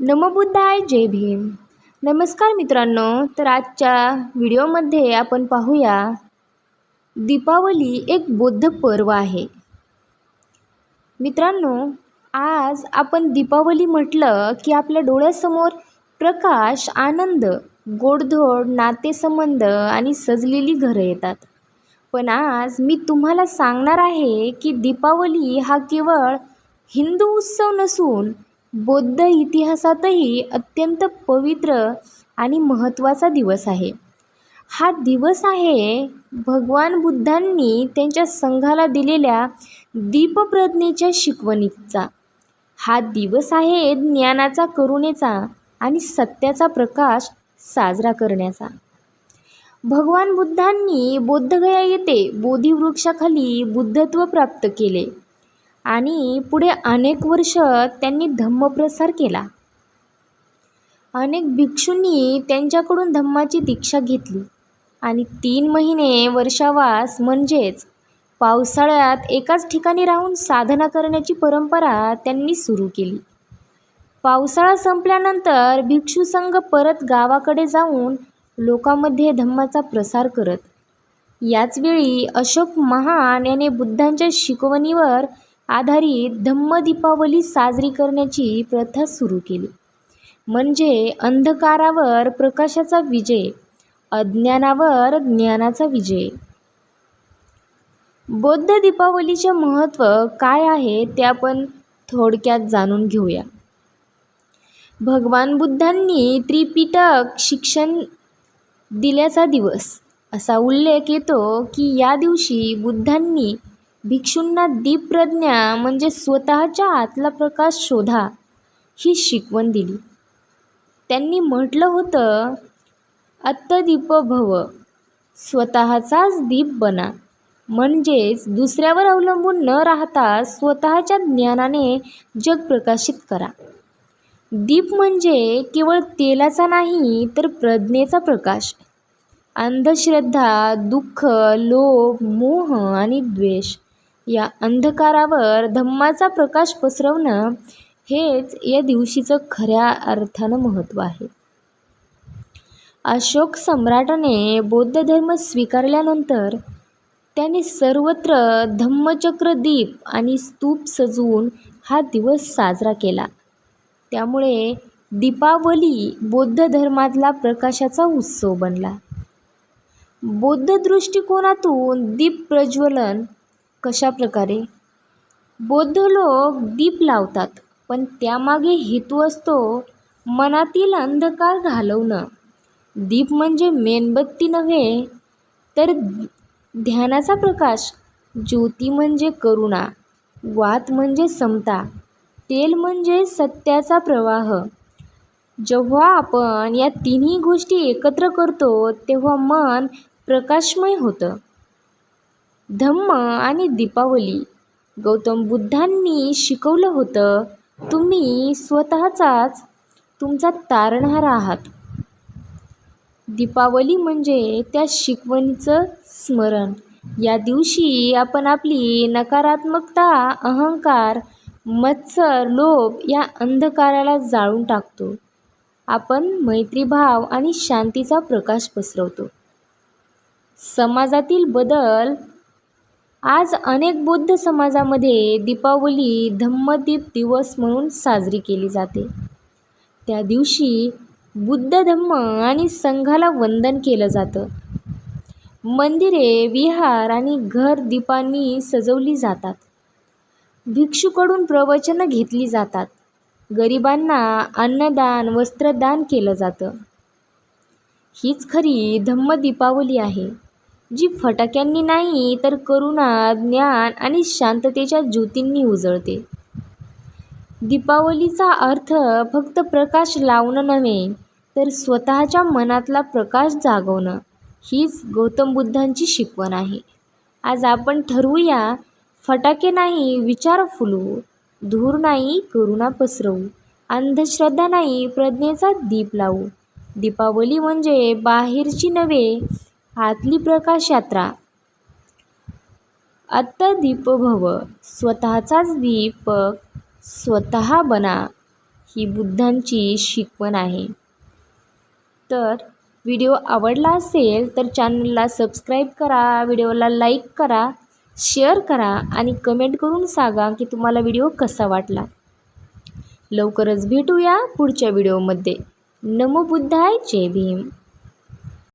नमबुद्धाय जय भीम. नमस्कार मित्रांनो तर आजच्या व्हिडिओमध्ये आपण पाहूया दीपावली एक बौद्ध पर्व आहे. मित्रांनो आज आपण दीपावली म्हटलं की आपल्या डोळ्यासमोर प्रकाश आनंद गोडधोड नातेसंबंध आणि सजलेली घरं येतात. पण आज मी तुम्हाला सांगणार आहे की दीपावली हा केवळ हिंदू उत्सव नसून बौद्ध इतिहासातही अत्यंत पवित्र आणि महत्त्वाचा दिवस आहे. हा दिवस आहे भगवान बुद्धांनी त्यांच्या संघाला दिलेल्या दीपप्रज्ञेच्या शिकवणीचा. हा दिवस आहे ज्ञानाचा करुणेचा आणि सत्याचा प्रकाश साजरा करण्याचा. भगवान बुद्धांनी बौद्धगया येथे बोधिवृक्षाखाली बुद्धत्व प्राप्त केले. आणि पुढे अनेक वर्ष त्यांनी धम्मप्रसार केला. अनेक भिक्षूंनी त्यांच्याकडून धम्माची दीक्षा घेतली आणि तीन महिने वर्षावास म्हणजेच पावसाळ्यात एकाच ठिकाणी राहून साधना करण्याची परंपरा त्यांनी सुरू केली. पावसाळा संपल्यानंतर भिक्षू संघ परत गावाकडे जाऊन लोकांमध्ये धम्माचा प्रसार करत. याचवेळी अशोक महान याने बुद्धांच्या शिकवणीवर आधारित धम्म दीपावली साजरी करण्याची प्रथा सुरू केली. म्हणजे अंधकारावर प्रकाशाचा विजय अज्ञानावर ज्ञानाचा विजय. बौद्ध दीपावलीचे महत्त्व काय आहे ते आपण थोडक्यात जाणून घेऊया. भगवान बुद्धांनी त्रिपिटक शिक्षण दिल्याचा दिवस असा उल्लेख येतो की या दिवशी बुद्धांनी भिक्षूंना दीपप्रज्ञा म्हणजे स्वतःच्या आतला प्रकाश शोधा ही शिकवण दिली. त्यांनी म्हटलं होतं अत्तदीप भव स्वतःचाच दीप बना. म्हणजेच दुसऱ्यावर अवलंबून न राहता स्वतःच्या ज्ञानाने जग प्रकाशित करा. दीप म्हणजे केवळ तेलाचा नाही तर प्रज्ञेचा प्रकाश. अंधश्रद्धा दुःख लोभ मोह आणि द्वेष या अंधकारावर धम्माचा प्रकाश पसरवणं हेच या दिवशीचं खऱ्या अर्थानं महत्त्व आहे. अशोक सम्राटाने बौद्ध धर्म स्वीकारल्यानंतर त्याने सर्वत्र धम्मचक्र दीप आणि स्तूप सजवून हा दिवस साजरा केला. त्यामुळे दीपावली बौद्ध धर्मातला प्रकाशाचा उत्सव बनला. बौद्ध दृष्टिकोनातून दीप प्रज्वलन कशा प्रकारे बौद्ध लोक दीप लावतात पण त्यामागे हेतू असतो मनातील अंधकार घालवणं. दीप म्हणजे मेणबत्ती नव्हे तर ध्यानाचा प्रकाश. ज्योती म्हणजे करुणा वात म्हणजे समता तेल म्हणजे सत्याचा प्रवाह. जेव्हा आपण या तिन्ही गोष्टी एकत्र करतो तेव्हा मन प्रकाशमय होतं. धम्म आणि दीपावली. गौतम बुद्धांनी शिकवलं होतं तुम्ही स्वतःचाच तुमचा तारणहार आहात. दीपावली म्हणजे त्या शिकवणीचं स्मरण. या दिवशी आपण आपली नकारात्मकता अहंकार मत्सर लोभ या अंधकाराला जाळून टाकतो. आपण मैत्रीभाव आणि शांतीचा प्रकाश पसरवतो. समाजातील बदल आज अनेक बौद्ध समाजामध्ये दीपावली धम्मदीप दिवस म्हणून साजरी केली जाते. त्या दिवशी बुद्ध धम्म आणि संघाला वंदन केलं जातं. मंदिरे विहार आणि घर दीपांनी सजवली जातात. भिक्षूकडून प्रवचनं घेतली जातात. गरिबांना अन्नदान वस्त्रदान केलं जातं. हीच खरी धम्म दीपावली आहे. जी फटाक्यांनी नाही तर करुणा ज्ञान आणि शांततेच्या ज्योतींनी उजळते. दीपावलीचा अर्थ फक्त प्रकाश लावणं नव्हे तर स्वतःच्या मनातला प्रकाश जागवणं. हीच गौतम बुद्धांची शिकवण आहे. आज आपण ठरवूया फटाके नाही विचार फुलवू धूर नाही करुणा पसरवू. अंधश्रद्धा नाही प्रज्ञेचा दीप लावू. दीपावली म्हणजे बाहेरची नव्हे आतली प्रकाश यात्रा. दीप भव स्वतःचाच दीपक स्वतः बना ही बुद्धांची शिकवण आहे. तर व्हिडिओ आवडला असेल तर चॅनलला सबस्क्राईब करा व्हिडिओला लाईक करा शेअर करा आणि कमेंट करून सांगा की तुम्हाला व्हिडिओ कसा वाटला. लवकरच भेटूया पुढच्या व्हिडिओमध्ये नमो बुद्धाय जय भीम.